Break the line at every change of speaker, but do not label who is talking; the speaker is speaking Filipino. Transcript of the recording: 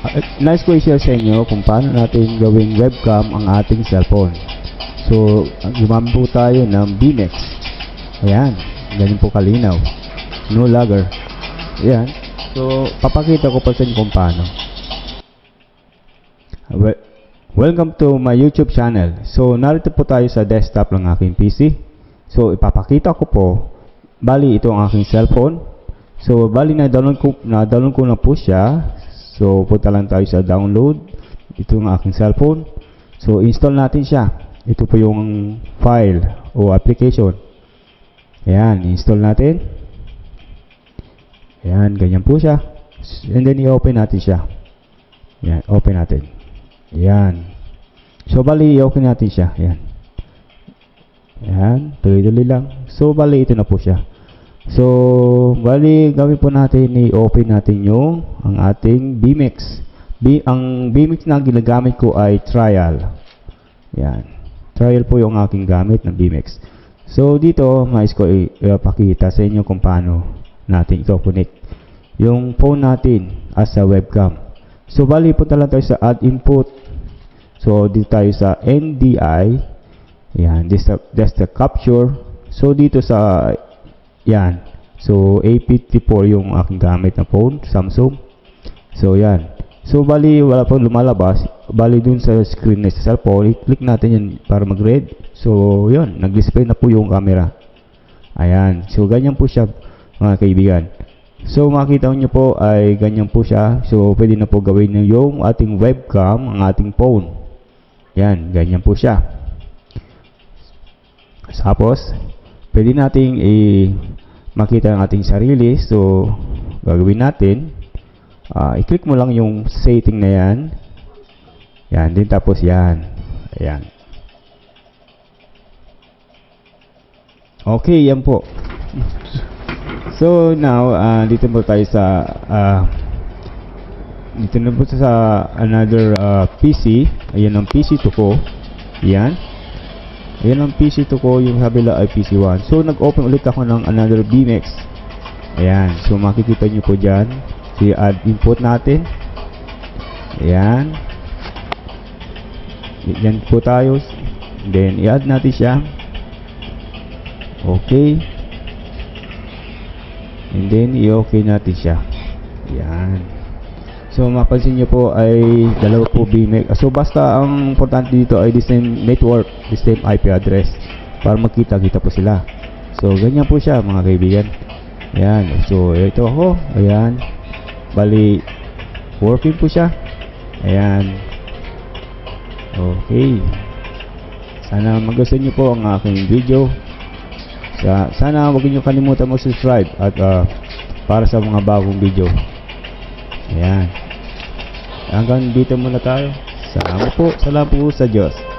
Uh, nice ko i-share sa inyo kung paano natin gawing webcam ang ating cellphone. So, ang gumamit po tayo ng BMX. Ayan, ganyan po kalinaw. No lagger. Ayan. So, papakita ko pa sa inyo kung paano. Wel- Welcome to my YouTube channel. So, narito po tayo sa desktop ng aking PC. So, ipapakita ko po, bali ito ang aking cellphone. So, bali na download ko, na download ko na po siya. So, punta lang tayo sa download. Ito ang aking cellphone. So, install natin siya. Ito po yung file o application. Ayan, install natin. Ayan, ganyan po siya. And then, i-open natin siya. Ayan, open natin. Ayan. So, bali, i-open natin siya. Ayan. Ayan, tuloy-tuloy lang. So, bali, ito na po siya. So, bali, gawin po natin, i-open natin yung ang ating BMX. B, ang BMX na ginagamit ko ay trial. Yan. Trial po yung aking gamit ng BMX. So, dito, mais ko ipakita sa inyo kung paano natin ito connect. Yung phone natin as a webcam. So, bali, punta lang tayo sa add input. So, dito tayo sa NDI. Yan, this, that's the capture. So, dito sa, yan. So, A54 yung aking gamit na phone, Samsung. So, yan. So, bali, wala pang lumalabas. Bali, dun sa screen na sa cellphone, i-click natin yan para mag-red. So, yun. Nag-display na po yung camera. Ayan. So, ganyan po siya, mga kaibigan. So, makita nyo po ay ganyan po siya. So, pwede na po gawin nyo yung ating webcam, ang ating phone. Yan, ganyan po siya. Tapos, pwede nating i makita ang ating sarili. So, gagawin natin, ah, i-click mo lang yung setting na yan. Yan, din tapos yan. Ayan. Okay, yan po. So, now, ah, dito po tayo sa ah, dito na po sa another ah, PC. Ayan ang PC to ko. Yan. Ayan ang PC to ko, yung kabila ay PC1. So, nag-open ulit ako ng another BMX. Ayan. So, makikita nyo po dyan. So, i-add input natin. Ayan. Yan po tayo. Then, i-add natin siya. Okay. And then, i-okay natin siya. So, mapansin nyo po ay dalawa po BMX. So, basta ang importante dito ay the same network, the same IP address para magkita-kita po sila. So, ganyan po siya mga kaibigan. Ayan. So, ito ako. Ayan. Bali, working po siya. Ayan. Okay. Sana magustuhan nyo po ang aking video. Sa, sana huwag niyo kalimutan mag-subscribe at ah, para sa mga bagong video. Ayan. Hanggang dito muna tayo. Salamat po. Salamat po sa Diyos.